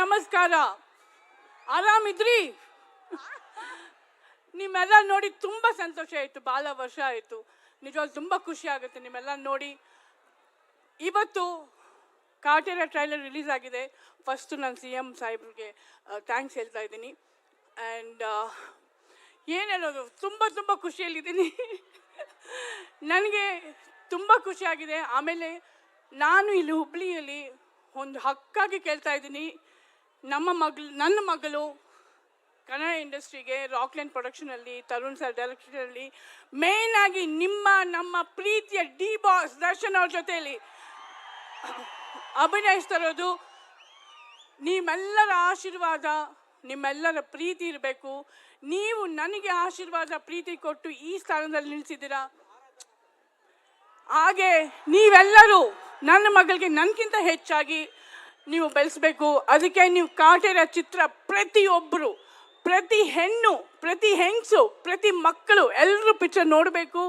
ನಮಸ್ಕಾರ. ಆರಾಮಿದ್ರಿ ನಿಮ್ಮೆಲ್ಲ ನೋಡಿ ತುಂಬ ಸಂತೋಷ ಆಯಿತು ಭಾಳ ವರ್ಷ ಆಯಿತು. ನಿಜವಾಗ್ಲೂ ತುಂಬ ಖುಷಿ ಆಗುತ್ತೆ ನಿಮ್ಮೆಲ್ಲ ನೋಡಿ. ಇವತ್ತು ಕಾಟೇರ ಟ್ರೈಲರ್ ರಿಲೀಸ್ ಆಗಿದೆ. ಫಸ್ಟು ನಾನು ಸಿ ಎಂ ಸಾಹೇಬ್ರಿಗೆ ಥ್ಯಾಂಕ್ಸ್ ಹೇಳ್ತಾ ಇದ್ದೀನಿ. ಆ್ಯಂಡ್ ಏನು ಹೇಳೋದು, ತುಂಬ ತುಂಬ ಖುಷಿಯಲ್ಲಿದ್ದೀನಿ. ನನಗೆ ತುಂಬ ಖುಷಿಯಾಗಿದೆ ಆಮೇಲೆ ನಾನು ಇಲ್ಲಿ ಹುಬ್ಳಿಯಲ್ಲಿ ಒಂದು ಹಕ್ಕಾಗಿ ಕೇಳ್ತಾ ಇದ್ದೀನಿ. ನಮ್ಮ ಮಗಳು, ನನ್ನ ಮಗಳು ಕನ್ನಡ ಇಂಡಸ್ಟ್ರಿಗೆ ರಾಕ್ಲೆಂಡ್ ಪ್ರೊಡಕ್ಷನಲ್ಲಿ ತರುಣ್ ಸರ್ ಡೈರೆಕ್ಷನಲ್ಲಿ ಆಗಿ ನಿಮ್ಮ, ನಮ್ಮ ಪ್ರೀತಿಯ ಡಿ ಬಾಸ್ ದರ್ಶನ್ ಅವ್ರ ಜೊತೆಯಲ್ಲಿ ಅಭಿನಯಿಸ್ತಿರೋದು ನಿಮ್ಮೆಲ್ಲರ ಆಶೀರ್ವಾದ, ನಿಮ್ಮೆಲ್ಲರ ಪ್ರೀತಿ ಇರಬೇಕು. ನೀವು ನನಗೆ ಆಶೀರ್ವಾದ, ಪ್ರೀತಿ ಕೊಟ್ಟು ಈ ಸ್ಥಾನದಲ್ಲಿ ನಿಲ್ಲಿಸಿದ್ದೀರಾ ಹಾಗೆ ನೀವೆಲ್ಲರೂ ನನ್ನ ಮಗಳಿಗೆ ನನಗಿಂತ ಹೆಚ್ಚಾಗಿ ನೀವು ಬೆಳೆಸಬೇಕು. ಅದಕ್ಕೆ ನೀವು ಕಾಟೇರ ಚಿತ್ರ ಪ್ರತಿಯೊಬ್ಬರು ಪ್ರತಿ ಹೆಣ್ಣು, ಪ್ರತಿ ಹೆಂಗಸು, ಪ್ರತಿ ಮಕ್ಕಳು ಎಲ್ಲರೂ ಪಿಕ್ಚರ್ ನೋಡಬೇಕು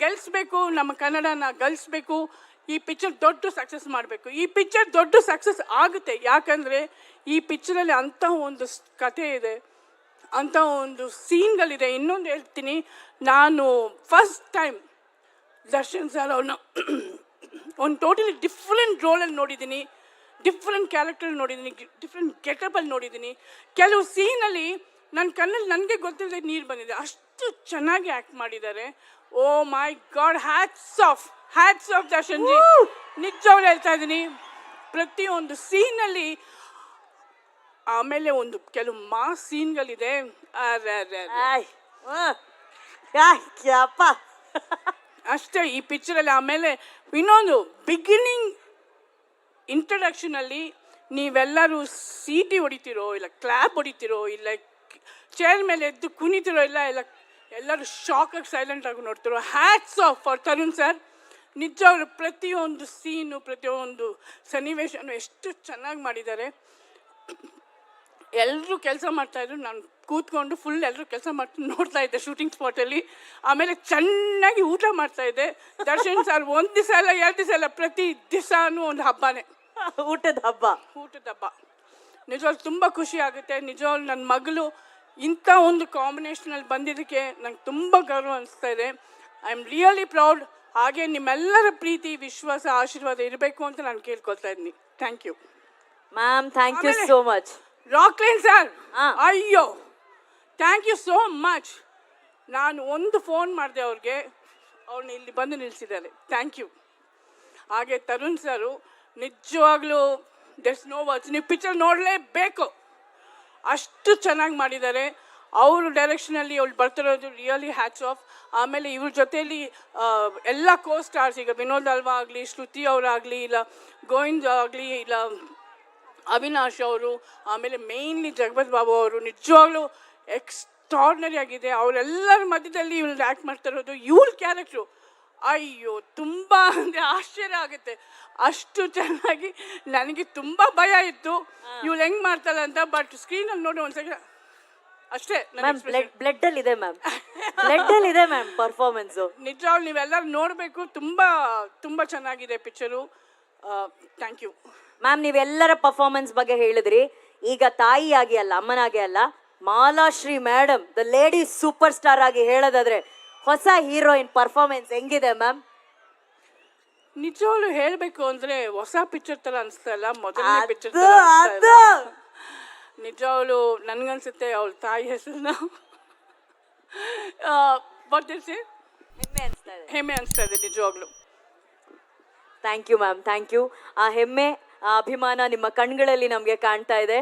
ಗೆಲ್ಲಿಸ್ಬೇಕು ನಮ್ಮ ಕನ್ನಡನ ಗಳಿಸ್ಬೇಕು ಈ ಪಿಕ್ಚರ್ ದೊಡ್ಡ ಸಕ್ಸಸ್ ಮಾಡಬೇಕು. ಈ ಪಿಕ್ಚರ್ ದೊಡ್ಡ ಸಕ್ಸಸ್ ಆಗುತ್ತೆ. ಯಾಕಂದರೆ ಈ ಪಿಕ್ಚರಲ್ಲಿ ಅಂಥ ಒಂದು ಕಥೆ ಇದೆ, ಅಂಥ ಒಂದು ಸೀನ್ಗಳಿದೆ ಇನ್ನೊಂದು ಹೇಳ್ತೀನಿ. ನಾನು ಫಸ್ಟ್ ಟೈಮ್ ದರ್ಶನ್ ಸರ್ ಅವನು ಒಂದು ಟೋಟಲಿ ಡಿಫ್ರೆಂಟ್ ರೋಲಲ್ಲಿ ನೋಡಿದ್ದೀನಿ. ಡಿಫ್ರೆಂಟ್ ಕ್ಯಾರೆಕ್ಟರ್ ನೋಡಿದ್ದೀನಿ ಡಿಫ್ರೆಂಟ್ ಗೆಟಪಲ್ಲಿ ನೋಡಿದ್ದೀನಿ ಕೆಲವು ಸೀನಲ್ಲಿ ನನ್ನ ಕಣ್ಣಲ್ಲಿ ನನಗೆ ಗೊತ್ತಿಲ್ಲದೆ ನೀರು ಬಂದಿದೆ. ಅಷ್ಟು ಚೆನ್ನಾಗಿ ಆ್ಯಕ್ಟ್ ಮಾಡಿದ್ದಾರೆ. ಓ my god hats off hats off Darshan ji ನಿಜವಾಗ್ಲೂ ಹೇಳ್ತಾ ಇದ್ದೀನಿ ಪ್ರತಿಯೊಂದು ಸೀನಲ್ಲಿ ಆಮೇಲೆ ಒಂದು ಕೆಲವು ಮಾ ಸೀನ್ಗಳಿದೆ ಅಷ್ಟೇ ಈ ಪಿಕ್ಚರಲ್ಲಿ ಆಮೇಲೆ ಇನ್ನೊಂದು ಬಿಗಿನಿಂಗ್ ಇಂಟ್ರಡಕ್ಷನಲ್ಲಿ ನೀವೆಲ್ಲರೂ ಸೀಟಿ ಹೊಡಿತಿರೋ, ಇಲ್ಲ ಕ್ಲಾಪ್ ಹೊಡಿತಿರೋ, ಇಲ್ಲ ಚೇರ್ ಮೇಲೆ ಎದ್ದು ಕುಣಿತಿರೋ, ಇಲ್ಲ ಇಲ್ಲ ಎಲ್ಲರೂ ಸೈಲೆಂಟ್ ಆಗಿ ನೋಡ್ತಿರೋ. Hats off for Tarun sir ನಿಜವಾಗ್ಲೂ ಪ್ರತಿಯೊಂದು ಸೀನು ಪ್ರತಿಯೊಂದು ಸನ್ನಿವೇಶನು ಎಷ್ಟು ಚೆನ್ನಾಗಿ ಮಾಡಿದ್ದಾರೆ. ಎಲ್ಲರೂ ಕೆಲಸ ಮಾಡ್ತಾಯಿದ್ರು ನಾನು ಕೂತ್ಕೊಂಡು ಫುಲ್ ಎಲ್ಲರೂ ಕೆಲಸ ಮಾಡ್ತಾ ನೋಡ್ತಾ ಇದ್ದೆ ಶೂಟಿಂಗ್ ಸ್ಪಾಟಲ್ಲಿ ಆಮೇಲೆ ಚೆನ್ನಾಗಿ ಊಟ ಮಾಡ್ತಾ ಇದ್ದೆ. ದರ್ಶನ್ ಸರ್ ಒಂದು ದಿವಸ ಅಲ್ಲ, ಎರಡು ದಿವಸ ಅಲ್ಲ, ಪ್ರತಿ ದಿವಸನೂ ಒಂದು ಹಬ್ಬನೇ. ಊಟದ ಹಬ್ಬ. ಊಟದ ಹಬ್ಬ. ನಿಜವಾಗ್ಲು ತುಂಬ ಖುಷಿ ಆಗುತ್ತೆ. ನಿಜವಾಗ್ಲು ನನ್ನ ಮಗಳು ಇಂಥ ಒಂದು ಕಾಂಬಿನೇಷನಲ್ಲಿ ಬಂದಿದ್ದಕ್ಕೆ ನಂಗೆ ತುಂಬ ಗೌರವ ಅನಿಸ್ತಾ ಇದೆ. ಐ ಆಮ್ ರಿಯಲಿ ಪ್ರೌಡ್ ಹಾಗೆ ನಿಮ್ಮೆಲ್ಲರ ಪ್ರೀತಿ ವಿಶ್ವಾಸ ಆಶೀರ್ವಾದ ಇರಬೇಕು ಅಂತ ನಾನು ಕೇಳ್ಕೊಳ್ತಾ ಇದ್ದೀನಿ. Thank you ma'am thank you so much Rockline sir. ಅಯ್ಯೋ. ಥ್ಯಾಂಕ್ ಯು ಸೋ ಮಚ್ ನಾನು ಒಂದು ಫೋನ್ ಮಾಡಿದೆ ಅವ್ರಿಗೆ. ಅವ್ರನ್ನ ಇಲ್ಲಿ ಬಂದು ನಿಲ್ಲಿಸಿದ್ದಾರೆ ಥ್ಯಾಂಕ್ ಯು ಹಾಗೆ ತರುಣ್ ಸರು ನಿಜವಾಗ್ಲೂ ದಟ್ಸ್ ನೋ ವಾಚ್ ನೀವು ಪಿಕ್ಚರ್ ನೋಡಲೇಬೇಕು. ಅಷ್ಟು ಚೆನ್ನಾಗಿ ಮಾಡಿದ್ದಾರೆ. ಅವರು ಡೈರೆಕ್ಷನಲ್ಲಿ ಅವ್ಳು ಬರ್ತಿರೋದು ರಿಯಲಿ ಹ್ಯಾಚ್ ಆಫ್ ಆಮೇಲೆ ಇವ್ರ ಜೊತೆಯಲ್ಲಿ ಎಲ್ಲ ಕೋ ಸ್ಟಾರ್ಸ್ ಈಗ ವಿನೋದ್ ಅಲ್ವಾ ಆಗಲಿ, ಶ್ರುತಿ ಅವರಾಗಲಿ ಇಲ್ಲ ಗೋವಿಂದ್ ಆಗಲಿ, ಇಲ್ಲ ಅವಿನಾಶ್ ಅವರು, ಆಮೇಲೆ ಮೇಯ್ನ್ಲಿ ಜಗಪತ್ ಬಾಬು ಅವರು, ನಿಜವಾಗ್ಲೂ ಎಕ್ಸ್ಟ್ರಾರ್ಡ್ನರಿ ಆಗಿದೆ. ಅವರೆಲ್ಲರ ಮಧ್ಯದಲ್ಲಿ ಇವ್ರು ಆ್ಯಕ್ಟ್ ಮಾಡ್ತಾ ಇರೋದು ಇವ್ರ ಕ್ಯಾರೆಕ್ಟ್ರು ಅಯ್ಯೋ ತುಂಬ ಅಂದರೆ ಆಶ್ಚರ್ಯ ಆಗುತ್ತೆ. ಅಷ್ಟು ಚೆನ್ನಾಗಿ ನನಗೆ ತುಂಬ ಭಯ ಇತ್ತು. ಇವಳು ಹೆಂಗೆ ಮಾಡ್ತಾಳೆ ಅಂತ ಬಟ್ ಸ್ಕ್ರೀನಲ್ಲಿ ನೋಡಿ ಒಂದು ಸೆಕೆಂಡ್ ಅಷ್ಟೇ ಮ್ಯಾಮ್. ಬ್ಲಡ್ ಬ್ಲಡ್ ಅಲ್ಲಿ ಇದೆ ಮ್ಯಾಮ್ ಬ್ಲಡ್ ಅಲ್ಲಿ ಇದೆ ಮ್ಯಾಮ್ ಪರ್ಫಾರ್ಮೆನ್ಸ್ ನಿಜವಾಗ್ಲೂ ನೀವೆಲ್ಲರೂ ನೋಡಬೇಕು. ತುಂಬ ತುಂಬ ಚೆನ್ನಾಗಿದೆ ಪಿಕ್ಚರು ಥ್ಯಾಂಕ್ ಯು ಮ್ಯಾಮ್ ನೀವೆಲ್ಲರ ಪರ್ಫಾರ್ಮೆನ್ಸ್ ಬಗ್ಗೆ ಹೇಳಿದ್ರಿ. ಈಗ ತಾಯಿಯಾಗಿ ಅಲ್ಲ ಅಮ್ಮನಾಗಿ ಅಲ್ಲ Malashri madam the lady super star ಆಗಿ ಹೇಳೋದಾದ್ರೆ ಹೊಸ ಹೀರೋಯಿನ್ ಪರ್ಫಾರ್ಮೆನ್ಸ್ ಹೆಂಗಿದೆ ಮ್ಯಾಮ್ ನಿಜವಾಗ್ಲು ಹೇಳಬೇಕು ಅಂದ್ರೆ ಹೊಸ ಪಿಕ್ಚರ್ ತರ ಅನಿಸ್ತಾ ಇಲ್ಲ ಮೊದಲನೇ ಪಿಕ್ಚರ್ ಅದು! ನಿಜವಾಗ್ಲು ನನ್ಗನ್ಸುತ್ತೆ ಅವ್ಳ ತಾಯಿ ಹೆಸರನ್ನ. ಬರ್ತಿರ್ಸಿ ಹೆಮ್ಮೆ ಅನ್ಸ್ತಾ ಇದೆ. ಹೆಮ್ಮೆ ಅನಿಸ್ತಾ ಇದೆ ನಿಜವಾಗ್ಲು. Thank you ma'am thank you ಆ ಹೆಮ್ಮೆ ಆ ಅಭಿಮಾನ ನಿಮ್ಮ ಕಣ್ಗಳಲ್ಲಿ ನಮಗೆ ಕಾಣ್ತಾ ಇದೆ.